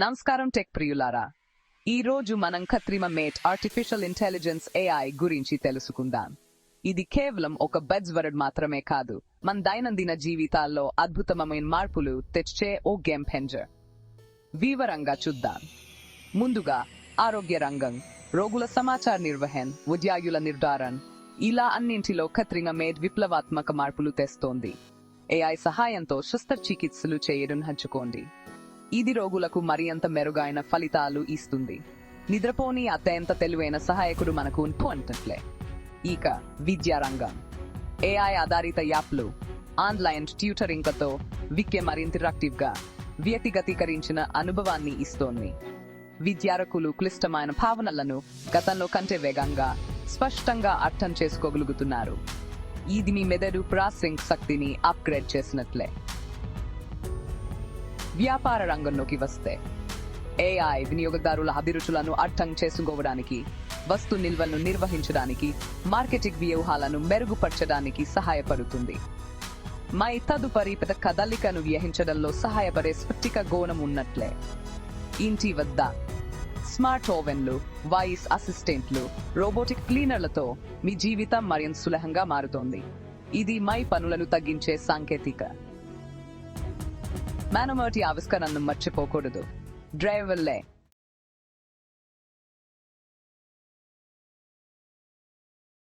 నమస్కారం టెక్ ప్రియులారా. ఈ రోజు మనం కత్రిమ మేట్ ఆర్టిఫిషియల్ ఇంటెలిజెన్స్ ఏఐ గురించి తెలుసుకుందాం. ఇది కేవలం ఒక బెడ్స్ వర్డ్ మాత్రమే కాదు. మన దైనందిన జీవితాల్లో అద్భుతమైన మార్పులు తెచ్చే ఓ గేమ్ పెంజర్ వివరంగా చూద్దాం. ముందుగా ఆరోగ్య రంగం రోగుల సమాచార నిర్వహణ ఉద్యోగుల నిర్ధారణ. ఇలా అన్నింటిలో కత్రిమ మేడ్ విప్లవాత్మక మార్పులు తెస్తోంది. ఏఐ సహాయంతో శస్త్రచికిత్సలు చేయడం హంచుకోండి. ఇది రోగులకు మరింత మెరుగైన ఫలితాలు ఇస్తుంది. నిద్రపోని అత్యంత తెలివైన సహాయకుడు మనకు ఉంటున్నట్లే ఇక విద్యారంగం. ఏఐ ఆధారిత యాప్లు ఆన్లైన్ ట్యూటరింగ్తో విద్య మరింత ఇంటరాక్టివ్ వ్యక్తిగతీకరించిన అనుభవాన్ని ఇస్తోంది. విద్యారకులు క్లిష్టమైన భావనలను గతంలో కంటే వేగంగా స్పష్టంగా అర్థం చేసుకోగలుగుతున్నారు. ఇది మీ మెదడు ప్రాసెసింగ్ శక్తిని అప్గ్రేడ్ చేసినట్లే. వ్యాపార రంగంలోకి వస్తే ఏఐ వినియోగదారుల అభిరుచులను అర్థం చేసుకోవడానికి వస్తు నిల్వలను నిర్వహించడానికి మార్కెటింగ్ వ్యూహాలను మెరుగుపరచడానికి సహాయపడుతుంది. మై తదుపరి పెద్ద కదలికను వ్యహించడంలో సహాయపడే స్ఫటిక గోణం ఉన్నట్లే. ఇంటి వద్ద స్మార్ట్ ఓవెన్లు వాయిస్ అసిస్టెంట్లు రోబోటిక్ క్లీనర్లతో మీ జీవితం మరింత సులభంగా మారుతోంది. ఇది మై పనులను తగ్గించే సాంకేతిక మానవటి ఆవిష్కరణను మర్చిపోకూడదు. డ్రైవర్లే.